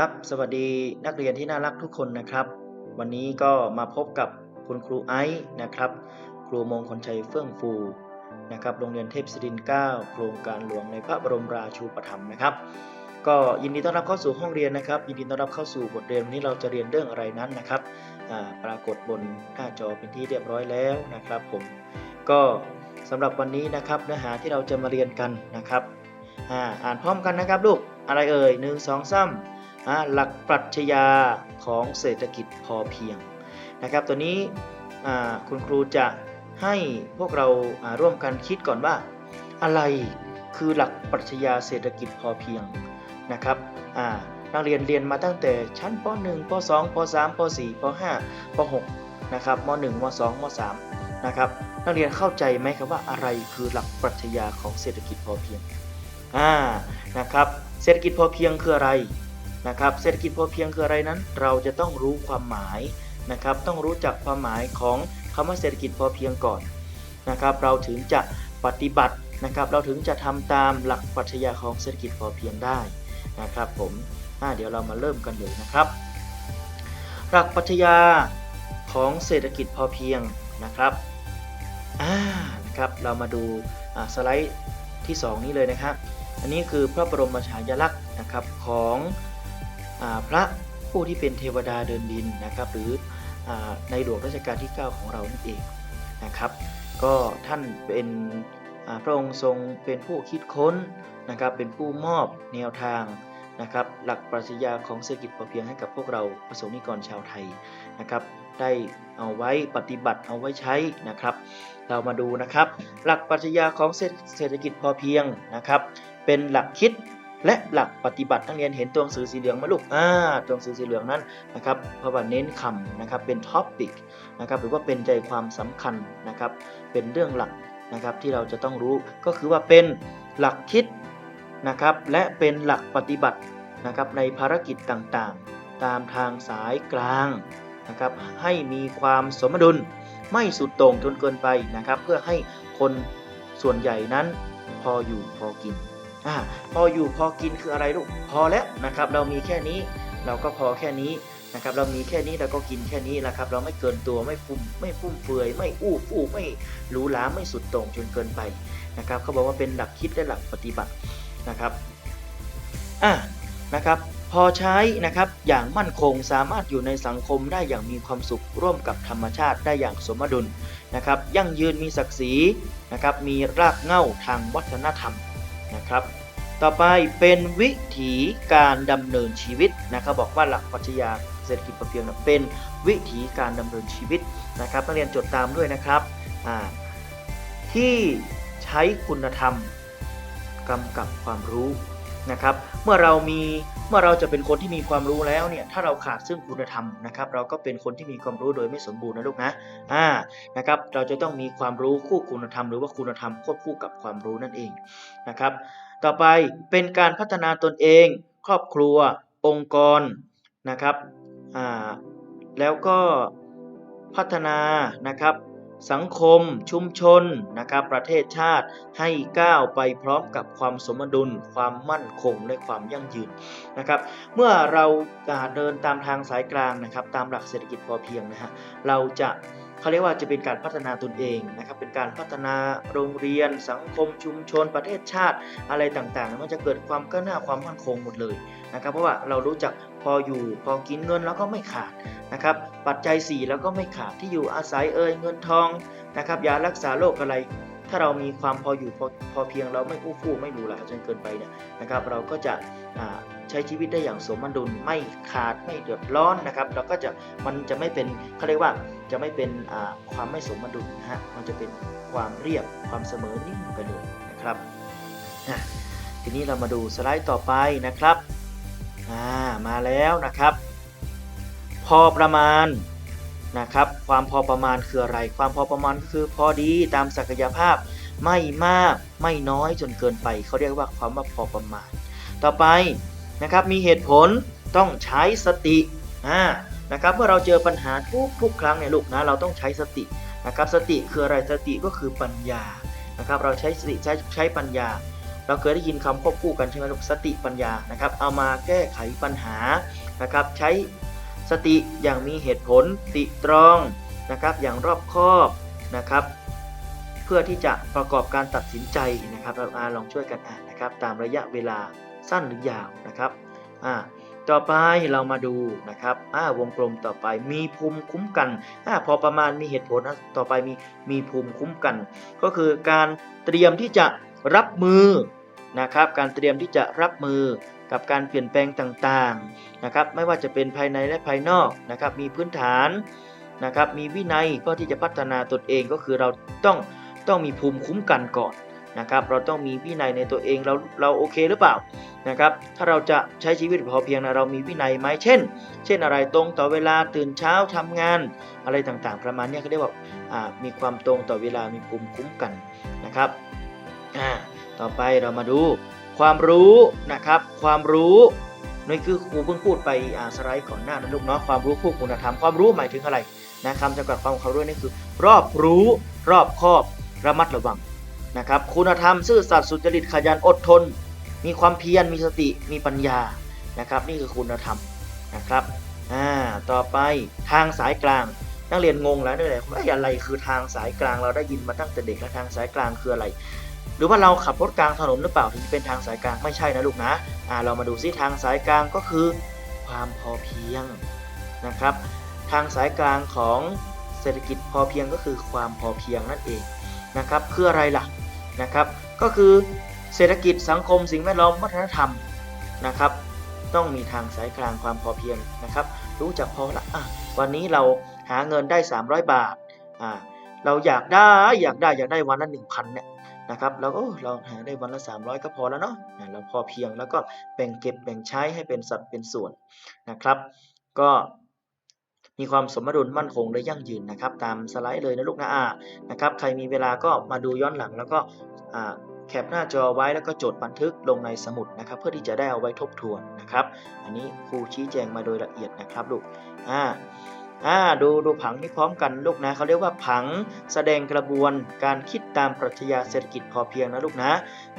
ครับ สวัสดีนักเรียนที่น่ารักทุกคนนะครับ วันนี้ก็มาพบกับคุณครูไอซ์นะครับ ครูมงคลชัยเฟื่องฟูนะครับ โรงเรียนเทพศิรินทร์9โครงการหลวงในพระบรมราชูปถัมภ์นะครับ ก็ยินดีต้อนรับเข้าสู่ห้องเรียนนะครับ ยินดีต้อนรับเข้าสู่บทเรียนวันนี้เราจะเรียนเรื่องอะไรนั้นนะครับอ่าปรากฏบนหน้าจอเป็นที่เรียบร้อยแล้วนะครับ ผม ก็สำหรับวันนี้นะครับเนื้อหาที่เราจะมาเรียนกันนะครับ อ่าอ่านพร้อมกันนะครับลูก อะไรเอ่ยหนึ่งสองสาม หลักปรัชญาของเศรษฐกิจพอเพียงนะครับ ตัวนี้คุณครูจะให้พวกเราร่วมกันคิดก่อนว่า อะไรคือหลักปรัชญาเศรษฐกิจพอเพียงนะครับนักเรียนเรียนมาตั้งแต่ชั้นป .1 ป .2 ป .3 ป .4 ป .5 ป .6 นะครับม .1 ม .2 ม .3 นะครับนักเรียนเข้าใจไหมครับว่าอะไรคือหลักปรัชญาของเศรษฐกิจพอเพียงอ่านะครับ เศรษฐกิจพอเพียงคืออะไร นะครับเศรษฐกิจพอเพียงคืออะไรนั้น เราจะต้องรู้ความหมายนะครับ ต้องรู้จักความหมายของคำว่าเศรษฐกิจพอเพียงก่อนนะครับ เราถึงจะปฏิบัตินะครับ เราถึงจะทำตามหลักปรัชญาของเศรษฐกิจพอเพียงได้นะครับผมเดี๋ยวเรามาเริ่มกันเลยนะครับ หลักปรัชญาของเศรษฐกิจพอเพียงนะครับอ่านะครับ เรามาดูสไลด์ที่ 2 นี้เลยนะครับ อันนี้คือพระบรมฉายาลักษณ์นะครับของ พระผู้ที่เป็นเทวดาเดินดินนะครับ หรืออในหลวงรัชกาลที่ 9 ของเรานั่นเองนะครับ ก็ท่านเป็นพระองค์ทรงเป็นผู้คิดค้นนะครับ เป็นผู้มอบแนวทางนะครับ หลักปรัชญาของเศรษฐกิจพอเพียงให้กับพวกเราประสงค์นิกรชาวไทยนะครับ ได้เอาไว้ปฏิบัติเอาไว้ใช้นะครับ เรามาดูนะครับ หลักปรัชญาของเศรษฐกิจพอเพียงนะครับ เป็นหลักคิด และหลักปฏิบัตินักเรียนเห็นตัวหนังสือสีเหลืองไหมลูกอ่าตัวหนังสือสีเหลืองนั้นนะครับเพราะว่าเน้นคำนะครับเป็นท็อปิกนะครับหรือว่าเป็นใจความสำคัญนะครับเป็นเรื่องหลักนะครับที่เราจะต้องรู้ก็คือว่าเป็นหลักคิดนะครับและเป็นหลักปฏิบัตินะครับในภารกิจต่างๆ ตามทางสายกลางนะครับให้มีความสมดุลไม่สุดโต่งจนเกินไปนะครับ เพื่อให้คนส่วนใหญ่นั้นพออยู่พอกิน อ่าพออยู่พอกินคืออะไรลูกพอแล้วนะครับ เรามีแค่นี้เราก็พอแค่นี้นะครับเรามีแค่นี้เราก็กินแค่นี้แหละครับ เราไม่เกินตัวไม่ฟุ่มไม่ฟุ่มเฟือย ไม่อู้ฟู่ไม่หรูหราไม่สุดโต่งจนเกินไปนะครับเขาบอกว่าเป็นหลักคิดและหลักปฏิบัตินะครับอะนะครับพอใช้นะครับอย่างมั่นคงสามารถอยู่ในสังคมได้อย่างมีความสุขร่วมกับธรรมชาติได้อย่างสมดุลนะครับยั่งยืนมีศักดิ์ศรีนะครับมีรากเหง้าทางวัฒนธรรม นะครับ ต่อไปเป็นวิถีการดำเนินชีวิตนะครับ บอกว่าหลักปรัชญาเศรษฐกิจพอเพียงนะเป็นวิถีการดำเนินชีวิตนะครับนักเรียนจดตามด้วยนะครับที่ใช้คุณธรรมกำกับความรู้ นะครับ เมื่อเรามีเมื่อเราจะเป็นคนที่มีความรู้แล้วเนี่ย ถ้าเราขาดซึ่งคุณธรรมนะครับ เราก็เป็นคนที่มีความรู้โดยไม่สมบูรณ์นะลูกนะ อ่า นะครับ เราจะต้องมีความรู้คู่คุณธรรมหรือว่าคุณธรรมควบคู่กับความรู้นั่นเองนะครับ ต่อไปเป็นการพัฒนาตนเอง ครอบครัว องค์กรนะครับ อ่า แล้วก็พัฒนานะครับ สังคม ชุมชนนะครับประเทศชาติให้ก้าวไปพร้อมกับความสมดุล ความมั่นคงและความยั่งยืนนะครับเมื่อเราเดินตามทางสายกลางนะครับตามหลักเศรษฐกิจพอเพียงนะฮะเราจะเขาเรียกว่าจะเป็นการพัฒนาตนเองนะครับเป็นการพัฒนาโรงเรียน สังคมชุมชน ประเทศชาติอะไรต่างๆ มันจะเกิดความก้าวหน้าความมั่นคงหมดเลยนะครับเพราะว่าเรารู้จัก ออยู่ พอกินเงินแล้วก็ไม่ขาดนะครับ ปัจจัย 4 แล้วก็ไม่ขาดที่อยู่อาศัยเอ่ยเงินทองนะครับยารักษาโรคอะไร ถ้าเรามีความพออยู่พอพอเพียงเราไม่อู้ฟู่ไม่หรูหราจนเกินไปเนี่ยนะครับ เราก็จะใช้ชีวิตได้อย่างสมดุลไม่ขาดไม่เดือดร้อนนะครับ เราก็จะมันจะไม่เป็นเขาเรียกว่าจะไม่เป็นความไม่สมดุลนะฮะมันจะเป็นความเรียบความเสมอนิ่งไปเลยนะครับทีนี้เรามาดูสไลด์ต่อไปนะครับ อ่ามาแล้วนะครับ พอประมาณนะครับ ความพอประมาณคืออะไร ความพอประมาณก็คือพอดีตามศักยภาพไม่มากไม่น้อยจนเกินไปเขาเรียกว่าความว่าพอประมาณ ต่อไปนะครับมีเหตุผลต้องใช้สติอ่านะครับเมื่อเราเจอปัญหาทุกทุกครั้งเนี่ยลูกนะเราต้องใช้สตินะครับสติคืออะไรสติก็คือปัญญานะครับเราใช้สติใช้ใช้ปัญญา เราเคยได้ยินคำควบคู่กันใช่ไหมลูกสติปัญญานะครับ เอามาแก้ไขปัญหานะครับ ใช้สติอย่างมีเหตุผลติตรองนะครับ อย่างรอบคอบนะครับ เพื่อที่จะประกอบการตัดสินใจนะครับเราอ่าลองช่วยกันอ่านนะครับ ตามระยะเวลาสั้นหรือยาวนะครับอ่าต่อไปเรามาดูนะครับอ่าวงกลมต่อไปมีภูมิคุ้มกันอ่าพอประมาณมีเหตุผลนะต่อไปมีมีภูมิคุ้มกัน ก็คือการเตรียมที่จะ รับมือนะครับการเตรียมที่จะรับมือกับการเปลี่ยนแปลงต่างๆนะครับไม่ว่าจะเป็นภายในและภายนอกนะครับมีพื้นฐานนะครับมีวินัยเพื่อที่จะพัฒนาตนเองก็คือเราต้องต้องมีภูมิคุ้มกันก่อนนะครับเราต้องมีวินัยในตัวเองเราเราโอเคหรือเปล่านะครับถ้าเราจะใช้ชีวิตพอเพียงนะเรามีวินัยไหมเช่น เช่นอะไรตรงต่อเวลาตื่นเช้าทำงาน อะไรต่างๆ ประมาณนี้เขาเรียกว่ามีความตรงต่อเวลามีภูมิคุ้มกันนะครับ อ่าต่อไปเรามาดู ความรู้นะครับ ความรู้นี่คือครูเพิ่งพูดไปอ่าสไลด์ก่อนหน้านะลูกเนาะความรู้คู่คุณธรรมความรู้หมายถึงอะไรนะคำจำกัดความของเขาด้วยนี่คือ รอบรู้ รอบคอบระมัดระวังนะครับ คุณธรรมซื่อสัตย์สุจริตขยันอดทน มีความเพียรมีสติมีปัญญานะครับ นี่คือคุณธรรมนะครับอ่าต่อไปทางสายกลางนักเรียนงงแล้วนี่แหละว่าอะไรคือทางสายกลางเราได้ยินมาตั้งแต่เด็กแล้วทางสายกลางคืออะไร หรือว่าเราขับรถกลางถนนหรือเปล่าถึงเป็นทางสายกลางไม่ใช่นะลูกนะอ่าเรามาดูซิทางสายกลางก็คือ ความพอเพียงนะครับ ทางสายกลางของเศรษฐกิจพอเพียงก็คือความพอเพียงนั่นเองนะครับคืออะไรล่ะนะครับ ก็คือเศรษฐกิจสังคมสิ่งแวดล้อมวัฒนธรรมนะครับ ต้องมีทางสายกลางความพอเพียงนะครับ รู้จักพอละอะวันนี้เราหาเงินได้ 300 บาทอ่าเราอยากได้อยากได้อยากได้วันละ1,000เนี่ย นะครับเราก็เราหาได้วันละ 300 ก็พอแล้วเนาะเราพอเพียงแล้วก็แบ่งเก็บแบ่งใช้ให้เป็นสัดเป็นส่วนนะครับ ก็มีความสมดุลมั่นคงและยั่งยืนนะครับ ตามสไลด์เลยนะลูกนะอานะครับ ใครมีเวลาก็มาดูย้อนหลังแล้วก็แคปหน้าจอไว้แล้วก็จดบันทึกลงในสมุดนะครับ เพื่อที่จะได้เอาไว้ทบทวนนะครับ อันนี้ครูชี้แจงมาโดยละเอียดนะครับลูกอ่า อ่าดูดูผังนี้พร้อมกันลูกนะเขาเรียกว่าผังแสดงกระบวนการคิดตามปรัชญาเศรษฐกิจพอเพียงนะลูกนะ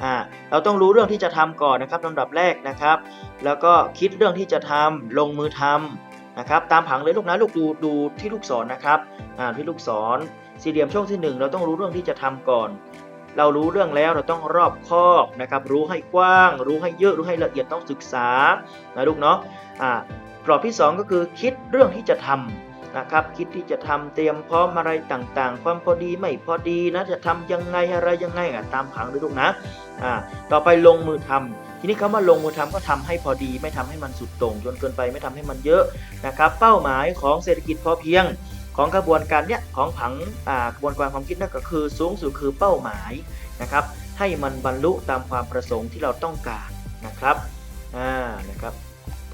อ่าเราต้องรู้เรื่องที่จะทำก่อนนะครับลำดับแรกนะครับ แล้วก็คิดเรื่องที่จะทำลงมือทำนะครับตามผังเลยลูกนะลูกดูดูที่ลูกศรนนะครับอ่าที่ลูกศรสี่เหลี่ยมช่องที่หนึ่งเราต้องรู้เรื่องที่จะทำก่อนเรารู้เรื่องแล้วเราต้องรอบคอบนะครับ รู้ให้กว้าง รู้ให้เยอะ รู้ให้ละเอียดต้องศึกษานะลูกเนาะอ่ากรอบที่ 2 ก็คือคิดเรื่องที่จะทำ นะครับคิดที่จะทำเตรียมพร้อมอะไรต่างๆ ความพอดีไม่พอดีนะจะทำยังไงอะไรยังไงอะตามผังเลยลูกนะอ่าต่อไปลงมือทำทีนี้คำว่าลงมือทำก็ทำให้พอดี ไม่ทำให้มันสุดโต่งจนเกินไปไม่ทำให้มันเยอะนะครับเป้าหมายของเศรษฐกิจพอเพียงของกระบวนการเนี้ยของผังอ่ากระบวนการความคิดนั่นก็คือสูงสุดคือเป้าหมายนะครับให้มันบรรลุตามความประสงค์ที่เราต้องการนะครับอ่านะครับ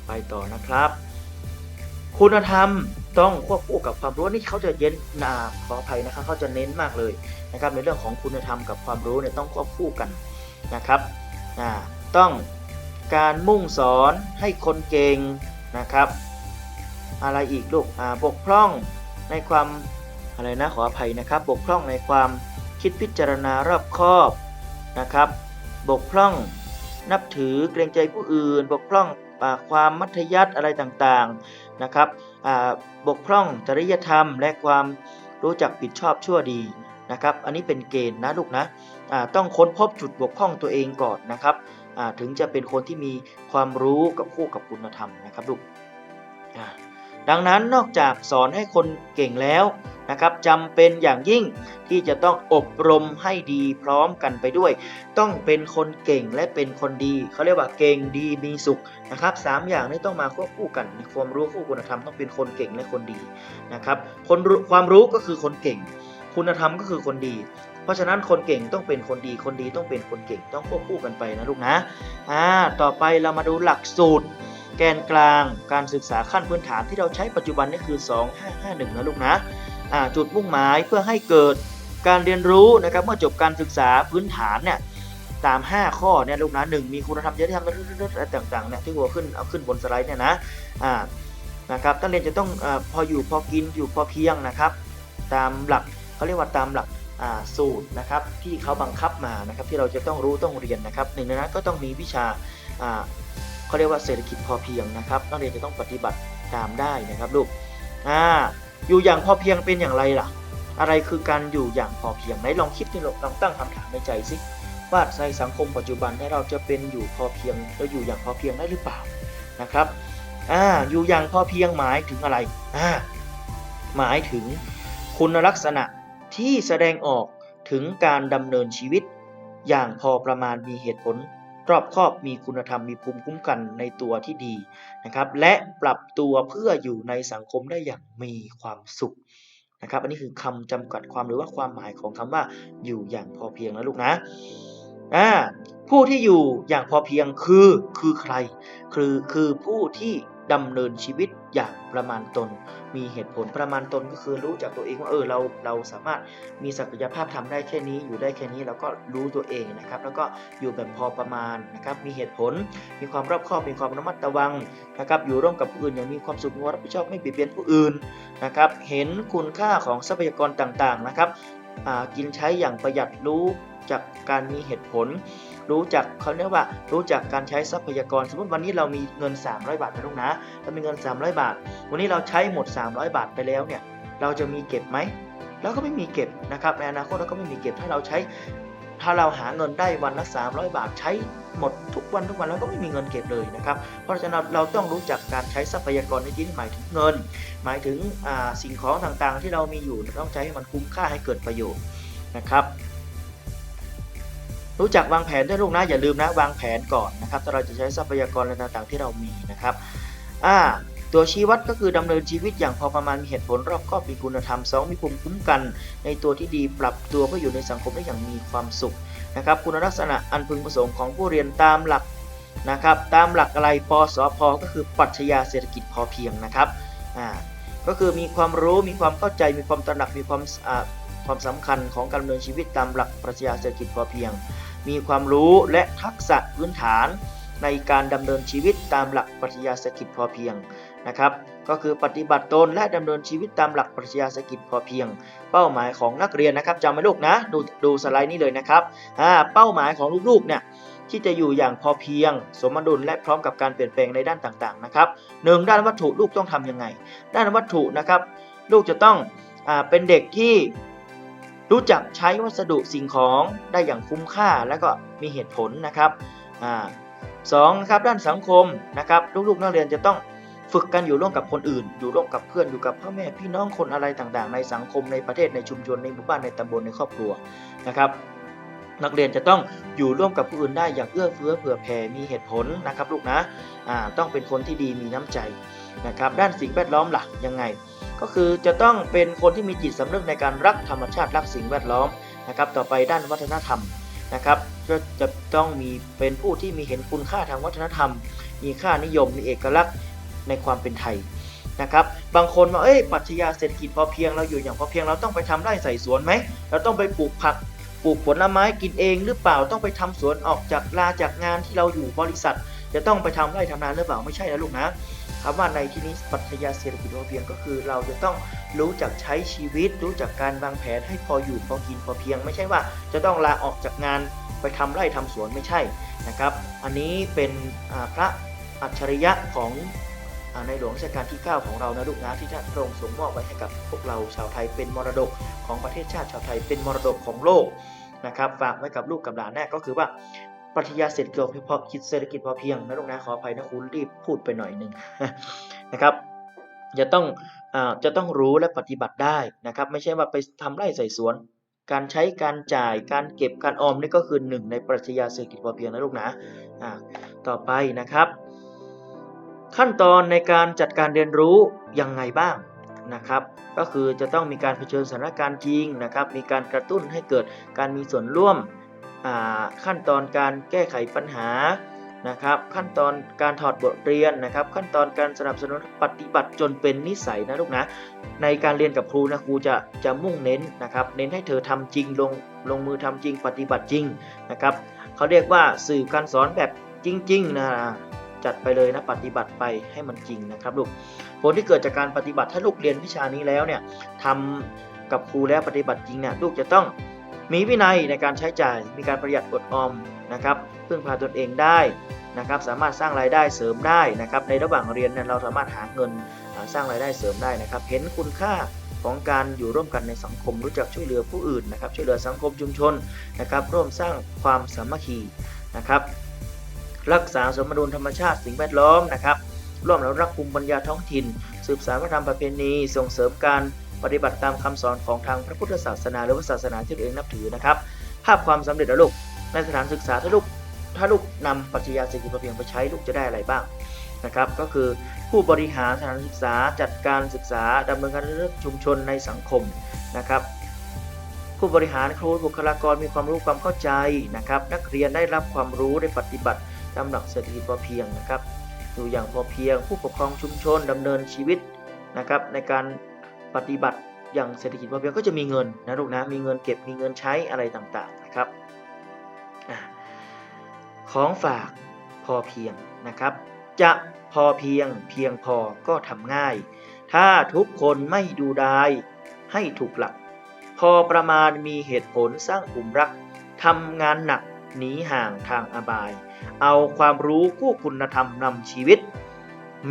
ไปต่อนะครับ คุณธรรม ต้องควบคู่กับความรู้นี่เขาจะเย็นนาขออภัยนะครับเขาจะเน้นมากเลยนะครับในเรื่องของคุณธรรมกับความรู้เนี่ยต้องควบคู่กันนะครับต้องการมุ่งสอนให้คนเก่งนะครับ อะไรอีกลูกบกพร่องในความอะไรนะขออภัยนะครับ บกพร่องในความคิดพิจารณารอบคอบนะครับ บกพร่องนับถือเกรงใจผู้อื่น บกพร่องความมัธยัติอะไรต่างๆนะครับ บกพร่องจริยธรรม และความรู้จักผิดชอบชั่วดีนะครับ อันนี้เป็นเกณฑ์นะลูกนะต้องค้นพบจุดบกพร่องตัวเองก่อนนะครับถึงจะเป็นคนที่มีความรู้กับคู่กับคุณธรรมนะครับลูก ดังนั้นนอกจากสอนให้คนเก่งแล้วนะครับจำเป็นอย่างยิ่งที่จะต้องอบรมให้ดีพร้อมกันไปด้วย ต้องเป็นคนเก่งและเป็นคนดีเขาเรียกว่าเก่งดีมีสุขนะครับสามอย่างนี้ต้องมาควบคู่กันความรู้คู่คุณธรรมต้องเป็นคนเก่งและคนดีนะครับคนความรู้ก็คือคนเก่ง คุณธรรมก็คือคนดี เพราะฉะนั้นคนเก่งต้องเป็นคนดี คนดีต้องเป็นคนเก่งต้องควบคู่กันไปนะลูกนะอ่าต่อไปเรามาดูหลักสูตร แกนกลางการศึกษาขั้นพื้นฐานที่เราใช้ปัจจุบันนี่คือ 2551 นะลูกนะจุดมุ่งหมายเพื่อให้เกิดการเรียนรู้นะครับเมื่อจบการศึกษาพื้นฐานเนี่ยตาม 5 ข้อเนี่ยลูกนะหนึ่งมีคุณธรรมจริยธรรมอะไรต่างๆเนี่ยที่หัวขึ้นเอาขึ้นบนสไลด์เนี่ยนะอ่านะครับนักเรียนจะต้องอพออยู่พอกินอยู่พอเพียงนะครับ ตามหลักเขาเรียกว่าตามหลักสูตรนะครับที่เขาบังคับมานะครับที่เราจะต้องรู้ต้องเรียนนะครับหนึ่งในนั้นก็ต้องมีวิชา เขาเรียกว่าเศรษฐกิจพอเพียงนะครับนักเรียนจะต้องปฏิบัติตามได้นะครับลูกอ่าอยู่อย่างพอเพียงเป็นอย่างไรล่ะ อะไรคือการอยู่อย่างพอเพียงไหนลองคิดที่ลองตั้งคำถามในใจสิว่าในสังคมปัจจุบันถ้าเราจะเป็นอยู่พอเพียงเราอยู่อย่างพอเพียงได้หรือเปล่านะครับอ่าอยู่อย่างพอเพียงหมายถึงอะไรอ่าหมายถึงคุณลักษณะที่แสดงออกถึงการดำเนินชีวิต อย่างพอประมาณมีเหตุผล รอบคอบมีคุณธรรมมีภูมิคุ้มกันในตัวที่ดีนะครับ และปรับตัวเพื่ออยู่ในสังคมได้อย่างมีความสุขนะครับ อันนี้คือคำจำกัดความหรือว่าความหมายของคำว่าอยู่อย่างพอเพียงนะลูกนะอ่าผู้ที่อยู่อย่างพอเพียงคือคือใคร คือคือผู้ที่ ดำเนินชีวิตอย่างประมาณตน มีเหตุผลประมาณตนก็คือรู้จักตัวเองว่าเออเราเราสามารถมีศักยภาพทำได้แค่นี้อยู่ได้แค่นี้เราก็รู้ตัวเองนะครับ แล้วก็อยู่แบบพอประมาณนะครับมีเหตุผล มีความรอบคอบมีความระมัดระวังนะครับอยู่ร่วมกับผู้อื่นอย่างมีความสุขมีความรับผิดชอบไม่เบียดเบียนผู้อื่นนะครับเห็นคุณค่าของทรัพยากรต่างๆนะครับกินใช้อย่างประหยัดรู้ จากการมีเหตุผล รู้จักเขาเรียกว่า รู้จักการใช้ทรัพยากร สมมติวันนี้เรามีเงิน 300 บาทนะลูกนะเรามีเงิน 300 บาท วันนี้เราใช้หมด 300 บาทไปแล้วเนี่ยเราจะมีเก็บไหมเราก็ไม่มีเก็บนะครับในอนาคตเราก็ไม่มีเก็บถ้าเราใช้ถ้าเราหาเงินได้วันละ 300 บาทใช้หมดทุกวันทุกวันเราก็ไม่มีเงินเก็บเลยนะครับ เพราะฉะนั้นเราต้องรู้จักการใช้ทรัพยากรในที่นี้หมายถึงเงิน หมายถึงสิ่งของต่างๆ ที่เรามีอยู่ต้องใช้ให้มันคุ้มค่าให้เกิดประโยชน์นะครับ รู้จักวางแผนด้วยลูกนะอย่าลืมนะวางแผนก่อนนะครับถ้าเราจะใช้ทรัพยากรอะไรต่างๆที่เรามีนะครับอ่าตัวชี้วัดก็คือดำเนินชีวิตอย่างพอประมาณมีเหตุผลรอบคอบมีคุณธรรมสองมีภูมิคุ้มกัน ในตัวที่ดีปรับตัวเพื่ออยู่ในสังคมได้อย่างมีความสุขนะครับคุณลักษณะอันพึงประสงค์ของผู้เรียนตามหลักนะครับตามหลักอะไรปสพก็คือปรัชญาเศรษฐกิจพอเพียงนะครับอ่าก็คือมีความรู้มีความเข้าใจมีความตระหนักมีความความสำคัญของการดำเนินชีวิตตามหลักปรัชญาเศรษฐกิจพอเพียง มีความรู้และทักษะพื้นฐานในการดำเนินชีวิตตามหลักปรัชญาเศรษฐกิจพอเพียงนะครับ ก็คือปฏิบัติตนและดำเนินชีวิตตามหลักปรัชญาเศรษฐกิจพอเพียง เป้าหมายของนักเรียนนะครับจำไว้ลูกนะดูดูสไลด์นี้เลยนะครับอ่าเป้าหมายของลูกๆเนี่ยที่จะอยู่อย่างพอเพียง สมดุลและพร้อมกับการเปลี่ยนแปลงในด้านต่างๆนะครับหนึ่งด้านวัตถุลูกต้องทำยังไง ด้านวัตถุนะครับ ลูกจะต้องอ่าเป็นเด็กที่ รู้จักใช้วัสดุสิ่งของได้อย่างคุ้มค่าและก็มีเหตุผลนะครับอสองนะครับด้านสังคมนะครับลูกๆนักเรียนจะต้องฝึกกันอยู่ร่วมกับคนอื่น อยู่ร่วมกับเพื่อนอยู่กับพ่อแม่พี่น้องคนอะไรต่างๆ ในสังคมในประเทศในชุมชนในหมู่บ้านในตำบลในครอบครัวนะครับ นักเรียนจะต้องอยู่ร่วมกับผู้อื่นได้อย่างเอื้อเฟื้อเผื่อแผ่มีเหตุผลนะครับลูกนะต้องเป็นคนที่ดีมีน้ำใจ นะครับด้านสิ่งแวดล้อมล่ะยังไง ก็คือจะต้องเป็นคนที่มีจิตสำนึกในการรักธรรมชาติรักสิ่งแวดล้อมนะครับต่อไปด้านวัฒนธรรมนะครับก็จะต้องมีเป็นผู้ที่มีเห็นคุณค่าทางวัฒนธรรม มีค่านิยมมีเอกลักษณ์ในความเป็นไทยนะครับบางคนว่าเอ้ยปรัชญาเศรษฐกิจพอเพียงเราอยู่อย่างพอเพียงเราต้องไปทำไร่ใส่สวนไหมเราต้องไปปลูกผักปลูกผลไม้กินเองหรือเปล่าต้องไปทำสวนออกจากลาจากงานที่เราอยู่บริษัท จะต้องไปทำไร่ทำนาหรือเปล่าไม่ใช่นะลูกนะ คำว่าในที่นี้ปรัชญาเศรษฐกิจพอเพียงก็คือเราจะต้องรู้จักใช้ชีวิต รู้จักการวางแผนให้พออยู่พอกินพอเพียง ไม่ใช่ว่าจะต้องลาออกจากงานไปทำไร่ทำสวนไม่ใช่นะครับ อันนี้เป็นพระอัจฉริยะของในหลวงรัชกาลที่ 9 ของเรานะลูกนะที่ท่านพระองค์ทรงมอบไว้ให้กับพวกเราชาวไทยเป็นมรดกของประเทศชาติชาวไทยเป็นมรดกของโลกนะครับฝากไว้กับลูกกับหลานแน่ก็คือว่า ปรัชญาเศรษฐกิจพอคิดเศรษฐกิจพอเพียงนะลูกนะขออภัยนะคุณรีบพูดไปหน่อยหนึ่งนะครับจะต้องอาจะต้องรู้และปฏิบัติได้นะครับ ไม่ใช่ว่าไปทำไร่ใส่สวน การใช้การจ่ายการเก็บการออมนี่ก็คือหนึ่งในปรัชญาเศรษฐกิจพอเพียงนะลูกนะอ่าต่อไปนะครับ ขั้นตอนในการจัดการเรียนรู้ยังไงบ้างนะครับ ก็คือจะต้องมีการเผชิญสถานการณ์จริงนะครับ มีการกระตุ้นให้เกิดการมีส่วนร่วม ขั้นตอนการแก้ไขปัญหานะครับ ขั้นตอนการถอดบทเรียนนะครับ ขั้นตอนการสนับสนุนปฏิบัติจนเป็นนิสัยนะลูกนะในการเรียนกับครูนะครูจะจะมุ่งเน้นนะครับ เน้นให้เธอทำจริงลงลงมือทำจริงปฏิบัติจริงนะครับเขาเรียกว่าสื่อการสอนแบบจริงๆนะจัดไปเลยนะปฏิบัติไปให้มันจริงนะครับลูกผลที่เกิดจากการปฏิบัติถ้าลูกเรียนวิชานี้แล้วเนี่ยทำกับครูแล้วปฏิบัติจริงเนี่ยลูกจะต้อง มีวินัยในการใช้จ่าย มีการประหยัดอดออมนะครับพึ่งพาตนเองได้นะครับ สามารถสร้างรายได้เสริมได้นะครับ ในระหว่างเรียนเนี่ยเราสามารถหาเงินสร้างรายได้เสริมได้นะครับ เห็นคุณค่าของการอยู่ร่วมกันในสังคม รู้จักช่วยเหลือผู้อื่นนะครับ ช่วยเหลือสังคมชุมชนนะครับ ร่วมสร้างความสามัคคีนะครับ รักษาสมดุลธรรมชาติสิ่งแวดล้อมนะครับ ร่วมแล้วรักภูมิปัญญาท้องถิ่น สืบสานวัฒนธรรมประเพณี ส่งเสริมการ ปฏิบัติตามคำสอนของทางพระพุทธศาสนาหรือว่าศาสนาที่ตัวเองนับถือนะครับภาพความสำเร็จนะลูกในสถานศึกษาถ้าลูกถ้าลูกนำปรัชญาเศรษฐกิจพอเพียงไปใช้ลูกจะได้อะไรบ้างนะครับ ก็คือผู้บริหารสถานศึกษาจัดการศึกษาดำเนินการเรื่องชุมชนในสังคมนะครับ ผู้บริหารครูบุคลากรมีความรู้ความเข้าใจนะครับ นักเรียนได้รับความรู้ได้ปฏิบัติตามหลักเศรษฐกิจพอเพียงนะครับอยู่อย่างพอเพียง ผู้ปกครองชุมชนดำเนินชีวิตนะครับ ในการ ปฏิบัติอย่างเศรษฐกิจพอเพียงก็จะมีเงินนะลูกนะมีเงินเก็บมีเงินใช้อะไรต่างๆนะครับอของฝากพอเพียงนะครับ จะพอเพียงเพียงพอก็ทำง่าย ถ้าทุกคนไม่ดูดายให้ถูกหลัก พอประมาณมีเหตุผลสร้างกลุ่มรักทำงานหนักหนีห่างทางอบาย เอาความรู้คู่คุณธรรมนำชีวิต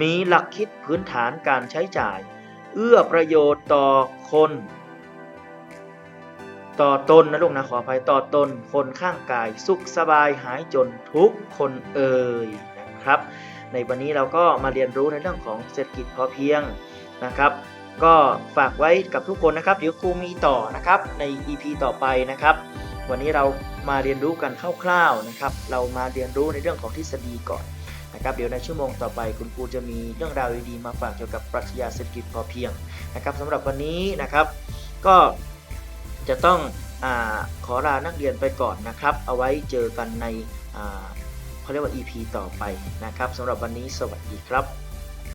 มีหลักคิดพื้นฐานการใช้จ่าย เอื้อประโยชน์ต่อคน ต่อตนนะลูกนะขออภัยต่อตนคนข้างกายสุขสบายหายจนทุกคนเอ่ยนะครับ ในวันนี้เราก็มาเรียนรู้ในเรื่องของเศรษฐกิจพอเพียงนะครับ ก็ฝากไว้กับทุกคนนะครับ เดี๋ยวครูมีต่อนะครับใน EP ต่อไปนะครับวันนี้เรามาเรียนรู้กันคร่าวๆนะครับ เรามาเรียนรู้ในเรื่องของทฤษฎีก่อน นะครับเดี๋ยวในชั่วโมงต่อไปคุณครูจะมีเรื่องราวดีๆมาฝากเกี่ยวกับปรัชญาเศรษฐกิจพอเพียงนะครับสำหรับวันนี้นะครับก็จะต้องอขอลานักเรียนไปก่อนนะครับ เอาไว้เจอกันในเขาเรียกว่า EP ต่อไปนะครับสำหรับวันนี้สวัสดีครับ